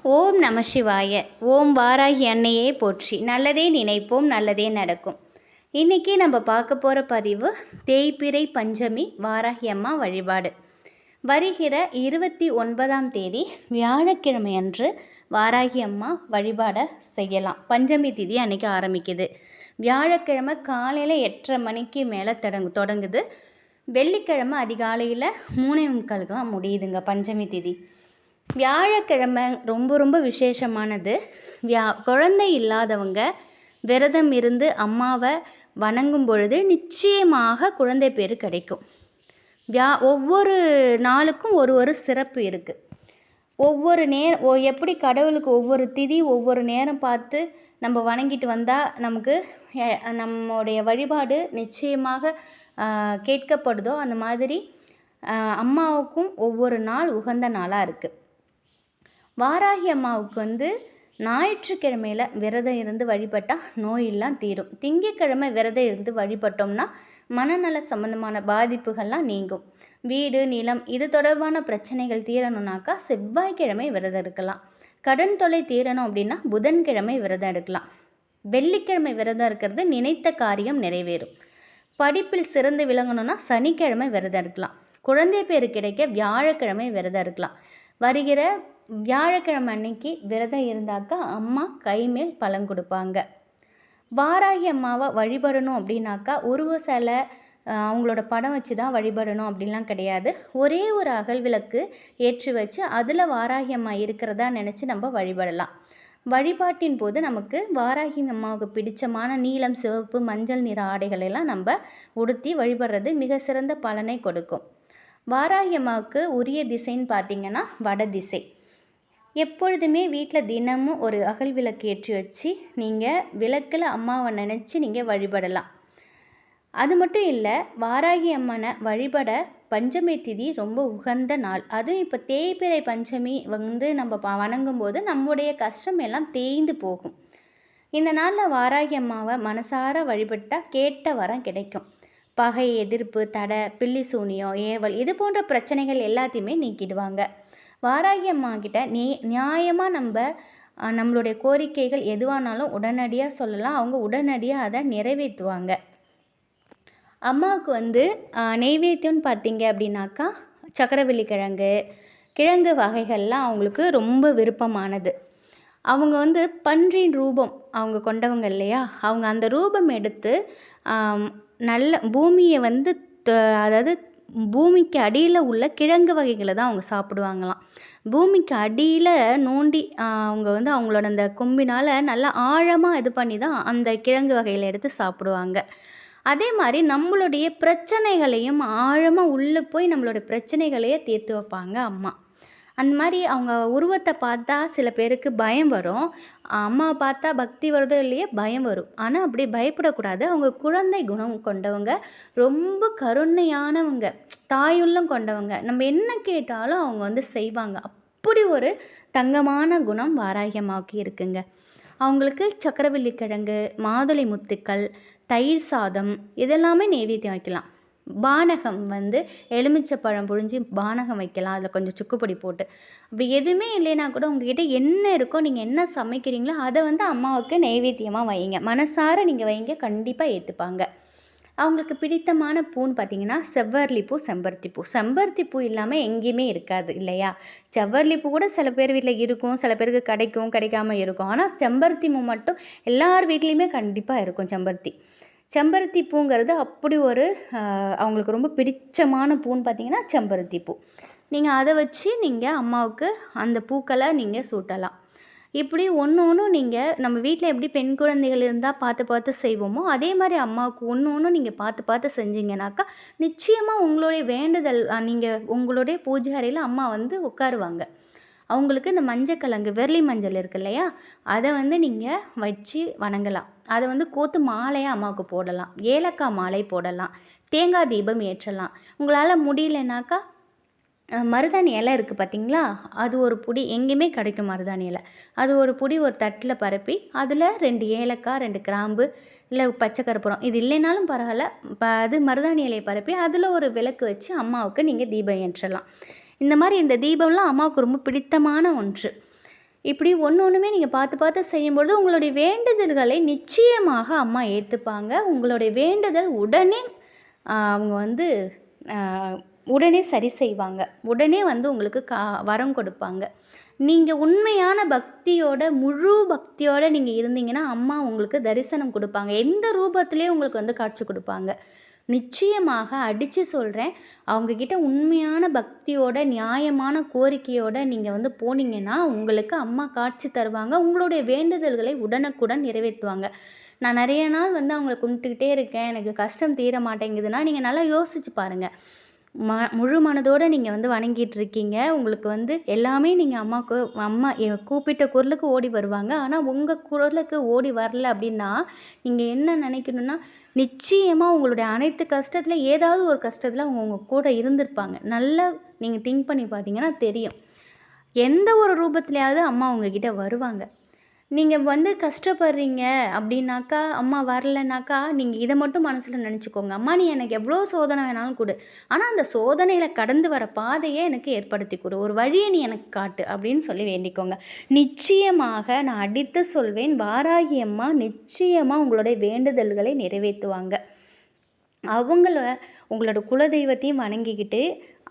ஓம் நம சிவாய. ஓம் வாராகி அன்னையே போற்றி. நல்லதே நினைப்போம் நல்லதே நடக்கும். இன்றைக்கி நம்ம பார்க்க போகிற பதிவு தேய்பிறை பஞ்சமி வாராகி அம்மா வழிபாடு. வருகிற இருபத்தி ஒன்பதாம் தேதி வியாழக்கிழமை அன்று வாராகி அம்மா வழிபாடை செய்யலாம். பஞ்சமி திதி அன்றைக்கி ஆரம்பிக்குது. வியாழக்கிழமை காலையில் எட்டரை மணிக்கு மேலே தொடங்கு தொடங்குது. வெள்ளிக்கிழமை அதிகாலையில் மூணே முக்காலுக்கெல்லாம் முடியுதுங்க பஞ்சமி திதி. வியாழக்கிழமை ரொம்ப ரொம்ப விசேஷமானது. வியா குழந்தை இல்லாதவங்க விரதம் இருந்து அம்மாவை வணங்கும் பொழுது நிச்சயமாக குழந்தை பேர் கிடைக்கும். வியா ஒவ்வொரு நாளுக்கும் ஒரு ஒரு சிறப்பு இருக்குது ஒவ்வொரு நேரம் ஓ எப்படி கடவுளுக்கு ஒவ்வொரு திதி ஒவ்வொரு நேரம் பார்த்து நம்ம வணங்கிட்டு வந்தால் நமக்கு நம்முடைய வழிபாடு நிச்சயமாக கேட்கப்படுதோ அந்த மாதிரி அம்மாவுக்கும் ஒவ்வொரு நாள் உகந்த நாளாக இருக்குது வாராகி அம்மாவுக்கு வந்து ஞாயிற்றுக்கிழமையில் விரதம் இருந்து வழிபட்டால் நோயெல்லாம் தீரும். திங்கக்கிழமை விரதம் இருந்து வழிபட்டோம்னா மனநல சம்பந்தமான பாதிப்புகள்லாம் நீங்கும். வீடு நிலம் இது தொடர்பான பிரச்சனைகள் தீரணும்னாக்கா செவ்வாய்க்கிழமை விரதம் இருக்கலாம். கடன் தொல்லை தீரணும் அப்படின்னா புதன்கிழமை விரதம் எடுக்கலாம். வெள்ளிக்கிழமை விரதம் இருக்கிறது நினைத்த காரியம் நிறைவேறும். படிப்பில் சிறந்து விளங்கணும்னா சனிக்கிழமை விரதம் இருக்கலாம். குழந்தை பேர் கிடைக்க வியாழக்கிழமை விரதம் இருக்கலாம். வருகிற வியாழக்கிழமை அன்னைக்கு விரதம் இருந்தாக்கா அம்மா கைமேல் பலன் கொடுப்பாங்க. வாராகி அம்மாவை வழிபடணும் அப்படின்னாக்கா உருவ சிலை அவங்களோட படம் வச்சு தான் வழிபடணும் அப்படிலாம் கிடையாது. ஒரே ஒரு அகல் விளக்கு ஏற்றி வச்சு அதில் வாராகி அம்மா இருக்கிறதா நினச்சி நம்ம வழிபடலாம். வழிபாட்டின் போது நமக்கு வாராகி அம்மாவுக்கு பிடிச்சமான நீலம் சிவப்பு மஞ்சள் நிற ஆடைகளெல்லாம் நம்ம உடுத்தி வழிபடுறது மிக சிறந்த பலனை கொடுக்கும். வாராகி அம்மாவுக்கு உரிய திசைன்னு பார்த்திங்கன்னா வட திசை. எப்பொழுதுமே வீட்டில் தினமும் ஒரு அகல் விளக்கு ஏற்றி வச்சு நீங்கள் விளக்கில் அம்மாவை நினச்சி நீங்கள் வழிபடலாம். அது மட்டும் இல்லை வாராகி அம்மனை வழிபட பஞ்சமி திதி ரொம்ப உகந்த நாள். அதுவும் இப்போ தேய்பிறை பஞ்சமி வந்து நம்ம ப- வணங்கும் போது நம்முடைய கஷ்டம் எல்லாம் தேய்ந்து போகும். இந்த நாளில் வாராகி அம்மாவை மனசார வழிபட்டால் கேட்ட வரம் கிடைக்கும். பகை எதிர்ப்பு தடை பில்லி சூனியம் ஏவல் இது போன்ற பிரச்சனைகள் எல்லாத்தையுமே நீக்கிடுவாங்க. வாராகி அம்மா கிட்ட நீ நியாயமாக நம்ம நம்மளுடைய கோரிக்கைகள் எதுவானாலும் உடனடியாக சொல்லலாம். அவங்க உடனடியாக அதை நிறைவேற்றுவாங்க. அம்மாவுக்கு வந்து நெய்வேத்தியம்னு பார்த்தீங்க அப்படின்னாக்கா சக்கரவள்ளி கிழங்கு கிழங்கு வகைகள்லாம் அவங்களுக்கு ரொம்ப விருப்பமானது. அவங்க வந்து பன்றின் ரூபம் அவங்க கொண்டவங்க இல்லையா? அவங்க அந்த ரூபம் எடுத்து நல்ல பூமியை வந்து அதாவது பூமிக்கு அடியில் உள்ள கிழங்கு வகைகளை தான் அவங்க சாப்பிடுவாங்களாம். பூமிக்கு அடியில் நோண்டி அவங்க வந்து அவங்களோட அந்த கொம்பினால் நல்லா ஆழமாக இது பண்ணி தான் அந்த கிழங்கு வகைகளை எடுத்து சாப்பிடுவாங்க. அதே மாதிரி நம்மளுடைய பிரச்சனைகளையும் ஆழமாக உள்ளே போய் நம்மளுடைய பிரச்சனைகளையே தீர்த்து வைப்பாங்க அம்மா. அந்த மாதிரி அவங்க உருவத்தை பார்த்தா சில பேருக்கு பயம் வரும். அம்மாவை பார்த்தா பக்தி வருதோ இல்லையே பயம் வரும். ஆனால் அப்படி பயப்படக்கூடாது. அவங்க குழந்தை குணம் கொண்டவங்க ரொம்ப கருணையானவங்க தாயுள்ளம் கொண்டவங்க. நம்ம என்ன கேட்டாலும் அவங்க வந்து செய்வாங்க. அப்படி ஒரு தங்கமான குணம் வாராகியமாக்கி இருக்குங்க. அவங்களுக்கு சக்கரவள்ளி கிழங்கு மாதுளை முத்துக்கள் தயிர் சாதம் இதெல்லாமே நெய்வேத்தியம் வைக்கலாம். பானகம் வந்து எலுமிச்சப்பழம் புழிஞ்சு பானகம் வைக்கலாம். அதில் கொஞ்சம் சுக்குப்பொடி போட்டு. அப்படி எதுவுமே இல்லைன்னா கூட உங்ககிட்ட என்ன இருக்கோ நீங்கள் என்ன சமைக்கிறீங்களோ அதை வந்து அம்மாவுக்கு நைவேத்தியமாக வைங்க மனசார நீங்கள் வைங்க கண்டிப்பாக ஏற்றுப்பாங்க அவங்களுக்கு பிடித்தமான பூன்னு பார்த்தீங்கன்னா செவ்வரளி பூ செம்பருத்தி பூ செம்பருத்தி பூ இல்லாமல் எங்கேயுமே இருக்காது இல்லையா? செவ்வரளி பூ கூட சில பேர் வீட்டில் இருக்கும் சில பேருக்கு கிடைக்கும் கிடைக்காம இருக்கும். ஆனால் செம்பருத்தி பூ மட்டும் எல்லார் வீட்லேயுமே கண்டிப்பாக இருக்கும் செம்பருத்தி. செம்பருத்தி பூங்கிறது அப்படி ஒரு அவங்களுக்கு ரொம்ப பிடிச்சமான பூன்னு பார்த்தீங்கன்னா செம்பருத்தி பூ. நீங்கள் அதை வச்சு நீங்கள் அம்மாவுக்கு அந்த பூக்களை நீங்கள் சூட்டலாம். இப்படி ஒன்று ஒன்றும் நீங்கள் நம்ம வீட்டில் எப்படி பெண் குழந்தைகள் இருந்தால் பார்த்து பார்த்து செய்வோமோ அதே மாதிரி அம்மாவுக்கு ஒன்று ஒன்றும் நீங்கள் பார்த்து பார்த்து செஞ்சீங்கனாக்கா நிச்சயமாக உங்களுடைய வேண்டுதல் நீங்கள் உங்களுடைய பூஜை அறையில் அம்மா வந்து உட்காருவாங்க. அவங்களுக்கு இந்த மஞ்சக்கிழங்கு வெர்லி மஞ்சள் இருக்கு இல்லையா? அதை வந்து நீங்கள் வச்சு வணங்கலாம். அதை வந்து கோத்து மாலையாக அம்மாவுக்கு போடலாம். ஏலக்காய் மாலை போடலாம். தேங்காய் தீபம் ஏற்றலாம். உங்களால் முடியலனாக்கா மருதாணி இலை இருக்குது பார்த்தீங்களா அது ஒரு புடி எங்கேயுமே கிடைக்கும் மருதாணி இலை. அது ஒரு புடி ஒரு தட்டில் பரப்பி அதில் ரெண்டு ஏலக்காய் ரெண்டு கிராம்பு இல்லை பச்சை கற்பூரம் இது இல்லைனாலும் பரவாயில்ல. இப்போ அது மருதாணி இலையை பரப்பி அதில் ஒரு விளக்கு வச்சு அம்மாவுக்கு நீங்கள் தீபம் ஏற்றலாம். இந்த மாதிரி இந்த தீபம்லாம் அம்மாவுக்கு ரொம்ப பிடித்தமான ஒன்று. இப்படி ஒன்று ஒன்றுமே நீங்கள் பார்த்து பார்த்து செய்யும்பொழுது உங்களுடைய வேண்டுதல்களை நிச்சயமாக அம்மா ஏற்றுப்பாங்க உங்களுடைய வேண்டுதல் உடனே அவங்க வந்து உடனே சரி செய்வாங்க. உடனே வந்து உங்களுக்கு கா வரம் கொடுப்பாங்க. நீங்கள் உண்மையான பக்தியோட முழு பக்தியோடு நீங்கள் இருந்தீங்கன்னா அம்மா உங்களுக்கு தரிசனம் கொடுப்பாங்க. எந்த ரூபத்துலேயும் உங்களுக்கு வந்து காட்சி கொடுப்பாங்க. நிச்சயமாக அடித்து சொல்கிறேன் அவங்கக்கிட்ட உண்மையான பக்தியோட நியாயமான கோரிக்கையோட நீங்கள் வந்து போனீங்கன்னா உங்களுக்கு அம்மா காட்சி தருவாங்க. உங்களுடைய வேண்டுதல்களை உடனுக்குடன் நிறைவேற்றுவாங்க. நான் நிறைய நாள் வந்து அவங்கள கும்பிட்டுக்கிட்டே இருக்கேன். எனக்கு கஷ்டம் தீர மாட்டேங்குதுன்னா நீங்கள் நல்லா யோசிச்சு பாருங்கள் ம முழு மனதோடு நீங்கள் வந்து வணங்கிட்டு இருக்கீங்க உங்களுக்கு வந்து எல்லாமே நீங்கள் அம்மாவுக்கு அம்மா கூப்பிட்ட குரலுக்கு ஓடி வருவாங்க. ஆனால் உங்கள் குரலுக்கு ஓடி வரல அப்படின்னா நீங்கள் என்ன நினைக்கணும்னா நிச்சயமாக உங்களுடைய அனைத்து கஷ்டத்தில் ஏதாவது ஒரு கஷ்டத்தில் அவங்க உங்கள் கூட இருந்திருப்பாங்க. நல்லா நீங்கள் திங்க் பண்ணி பார்த்தீங்கன்னா தெரியும். எந்த ஒரு ரூபத்துலையாவது அம்மா உங்ககிட்ட வருவாங்க. நீங்கள் வந்து கஷ்டப்படுறீங்க அப்படின்னாக்கா அம்மா வரலைனாக்கா நீங்கள் இதை மட்டும் மனசில் நினச்சிக்கோங்க. அம்மா நீ எனக்கு எவ்வளோ சோதனை வேணாலும் கொடு. ஆனால் அந்த சோதனையில் கடந்து வர பாதையை எனக்கு ஏற்படுத்தி கொடு. ஒரு வழியை நீ எனக்கு காட்டு அப்படின்னு சொல்லி வேண்டிக்கோங்க. நிச்சயமாக நான் அடித்து சொல்வேன் வாராகி அம்மா நிச்சயமாக உங்களுடைய வேண்டுதல்களை நிறைவேற்றுவாங்க. அவங்கள உங்களோட குலதெய்வத்தையும் வணங்கிக்கிட்டு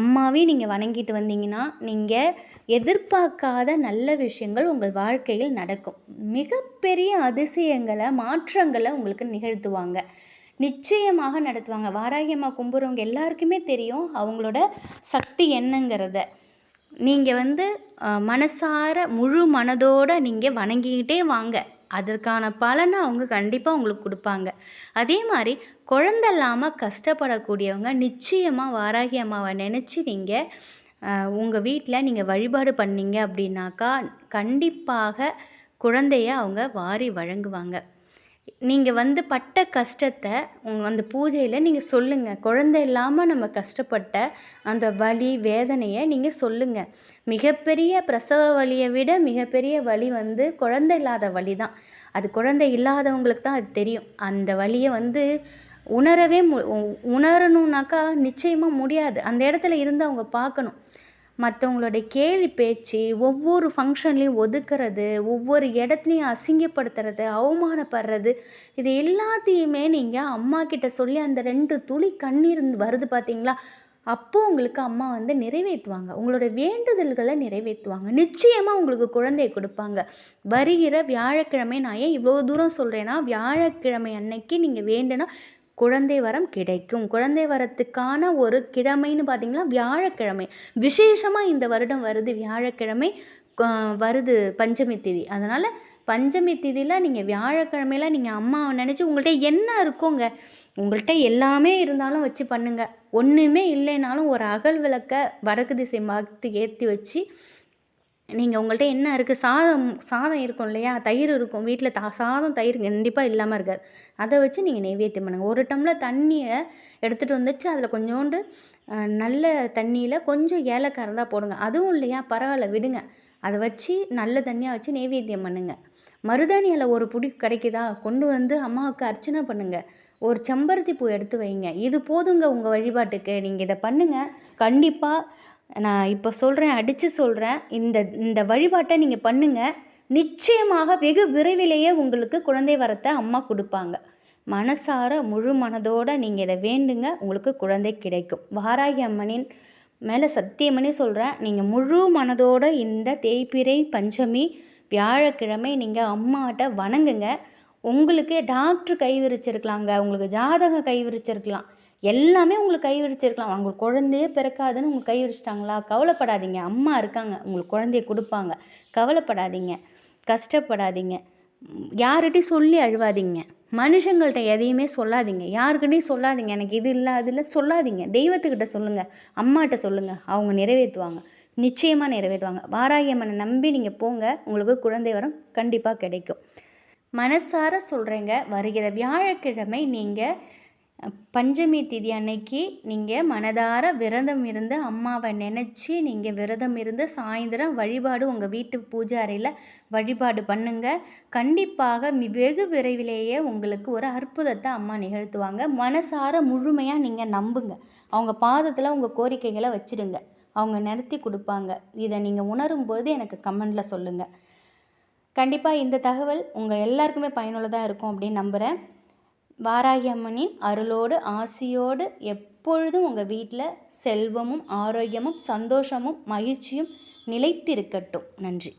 அம்மாவையும் நீங்கள் வணங்கிட்டு வந்தீங்கன்னா நீங்கள் எதிர்பார்க்காத நல்ல விஷயங்கள் உங்கள் வாழ்க்கையில் நடக்கும். மிகப்பெரிய அதிசயங்களை மாற்றங்களை உங்களுக்கு நிகழ்த்துவாங்க. நிச்சயமாக நடத்துவாங்க. வாராகி அம்மா கும்புறவங்க எல்லாருக்குமே தெரியும் அவங்களோட சக்தி என்னங்கிறத. நீங்கள் வந்து மனசார முழு மனதோடு நீங்கள் வணங்கிக்கிட்டே வாங்க. அதற்கான பலனை அவங்க கண்டிப்பாக உங்களுக்கு கொடுப்பாங்க. அதே மாதிரி குழந்தை இல்லாமல் கஷ்டப்படக்கூடியவங்க நிச்சயமாக வாராகி அம்மாவை நினச்சி நீங்கள் உங்கள் வீட்டில் நீங்கள் வழிபாடு பண்ணீங்க அப்படின்னாக்கா கண்டிப்பாக குழந்தைய அவங்க வாரி வழங்குவாங்க. நீங்கள் வந்து பட்ட கஷ்டத்தை உங்கள் அந்த பூஜையில் நீங்கள் சொல்லுங்கள் குழந்தை இல்லாமல் நம்ம கஷ்டப்பட்ட அந்த வலி வேதனையை நீங்கள் சொல்லுங்கள் மிகப்பெரிய பிரசவ வலியை விட மிகப்பெரிய வலி வந்து குழந்தை இல்லாத வலி தான். அது குழந்தை இல்லாதவங்களுக்கு தான் அது தெரியும். அந்த வலியை வந்து உணரவே மு உணரணுன்னாக்கா நிச்சயமாக முடியாது. அந்த இடத்துல இருந்து அவங்க பார்க்கணும். மற்றவங்களுடைய கேலி பேச்சு ஒவ்வொரு ஃபங்க்ஷன்லேயும் ஒதுக்குறது ஒவ்வொரு இடத்துலையும் அசிங்கப்படுத்துறது அவமானப்படுறது இது எல்லாத்தையுமே நீங்கள் அம்மா கிட்ட சொல்லி அந்த ரெண்டு துளி கண்ணீர் வருது பார்த்தீங்களா அப்போ உங்களுக்கு அம்மா வந்து நிறைவேற்றுவாங்க. உங்களோட வேண்டுதல்களை நிறைவேற்றுவாங்க. நிச்சயமாக உங்களுக்கு குழந்தையை கொடுப்பாங்க. வருகிற வியாழக்கிழமை நான் ஏன் இவ்வளோ தூரம் சொல்கிறேன்னா வியாழக்கிழமை அன்னைக்கு நீங்கள் வேண்டுனா குழந்தை வரம் கிடைக்கும். குழந்தை வரத்துக்கான ஒரு கிழமைன்னு பார்த்தீங்கன்னா வியாழக்கிழமை. விசேஷமாக இந்த வருடம் வருது. வியாழக்கிழமை வருது பஞ்சமி திதி. அதனால் பஞ்சமி திதியில் நீங்கள் வியாழக்கிழமையில நீங்கள் அம்மாவை நினச்சி உங்கள்கிட்ட என்ன இருக்குங்க? உங்கள்கிட்ட எல்லாமே இருந்தாலும் வச்சு பண்ணுங்கள் ஒன்றுமே இல்லைனாலும் ஒரு அகல் விளக்க வடக்கு திசை மகத்துக்கு ஏற்றி வச்சு நீங்கள் உங்கள்கிட்ட என்ன இருக்குது சாதம் சாதம் இருக்கும் இல்லையா? தயிர் இருக்கும். வீட்டில் தா சாதம் தயிர் கண்டிப்பாக இல்லாமல் இருக்காது. அதை வச்சு நீங்கள் நெய்வேத்தியம் பண்ணுங்கள் ஒரு டம்ளர் தண்ணியை எடுத்துகிட்டு வந்துச்சு. அதில் கொஞ்சோண்டு நல்ல தண்ணியில் கொஞ்சம் ஏலக்காய் இருந்தால் போடுங்க. அதுவும் இல்லையா? பரவாயில்ல. விடுங்க. அதை வச்சு நல்ல தண்ணியாக வச்சு நெய்வேத்தியம் பண்ணுங்கள் மருதாணியில் ஒரு புடி கிடைக்குதா? கொண்டு வந்து அம்மாவுக்கு அர்ச்சனை பண்ணுங்கள் ஒரு செம்பருத்தி பூ எடுத்து வைங்க. இது போதுங்க உங்கள் வழிபாட்டுக்கு. நீங்கள் இதை பண்ணுங்கள் கண்டிப்பாக நான் இப்போ சொல்கிறேன் அடித்து சொல்கிறேன் இந்த இந்த வழிபாட்டை நீங்கள் பண்ணுங்கள் நிச்சயமாக வெகு விரைவிலேயே உங்களுக்கு குழந்தை வரத்தை அம்மா கொடுப்பாங்க. மனசார முழு மனதோட நீங்கள் இதை வேண்டுங்க. உங்களுக்கு குழந்தை கிடைக்கும். வாராகி அம்மனின் மேலே சத்தியமனே சொல்கிறேன் நீங்கள் முழு மனதோட இந்த தேய்பிரை பஞ்சமி வியாழக்கிழமை நீங்கள் அம்மாட்ட வணங்குங்க. உங்களுக்கு டாக்டர் கை விரிச்சிருக்கலாங்க. உங்களுக்கு ஜாதகம் கை விரிச்சிருக்கலாம். எல்லாமே உங்களுக்கு கை விரிச்சிருக்கலாம் உங்களுக்கு குழந்தையே பிறக்காதுன்னு உங்களுக்கு கை விரிச்சிட்டாங்களா கவலைப்படாதீங்க. அம்மா இருக்காங்க. உங்களுக்கு குழந்தைய கொடுப்பாங்க. கவலைப்படாதீங்க. கஷ்டப்படாதீங்க. யார்கிட்டையும் சொல்லி அழுவாதீங்க. மனுஷங்கள்ட்ட எதையுமே சொல்லாதீங்க. யாருக்கிட்டையும் சொல்லாதீங்க. எனக்கு இது இல்லை அது இல்லை சொல்லாதீங்க. தெய்வத்துக்கிட்ட சொல்லுங்கள் அம்மாட்ட சொல்லுங்கள் அவங்க நிறைவேற்றுவாங்க. நிச்சயமாக நிறைவேற்றுவாங்க. வாராகி அம்மனை நம்பி நீங்கள் போங்க. உங்களுக்கு குழந்தை வரம் கண்டிப்பாக கிடைக்கும். மனசார சொல்கிறேங்க வருகிற வியாழக்கிழமை நீங்கள் பஞ்சமி திதி அன்னைக்கு நீங்கள் மனதார விரதம் இருந்து அம்மாவை நினச்சி நீங்கள் விரதம் இருந்து சாயந்தரம் வழிபாடு உங்கள் வீட்டு பூஜை அறையில் வழிபாடு பண்ணுங்கள் கண்டிப்பாக மி- வெகு விரைவிலேயே உங்களுக்கு ஒரு அற்புதத்தை அம்மா நிகழ்த்துவாங்க. மனசார முழுமையாக நீங்கள் நம்புங்க. அவங்க பாதத்தில் உங்கள் கோரிக்கைகளை வச்சுடுங்க. அவங்க நடத்தி கொடுப்பாங்க. இதை நீங்கள் உணரும்போது எனக்கு கமெண்டில் சொல்லுங்கள் கண்டிப்பாக இந்த தகவல் உங்கள் எல்லாருக்குமே பயனுள்ளதாக இருக்கும் அப்படின்னு நம்புகிறேன் வாராகியம்மனின் அருளோடு ஆசியோடு எப்பொழுதும் உங்கள் வீட்டில் செல்வமும் ஆரோக்கியமும் சந்தோஷமும் மகிழ்ச்சியும் நிலைத்திருக்கட்டும். நன்றி.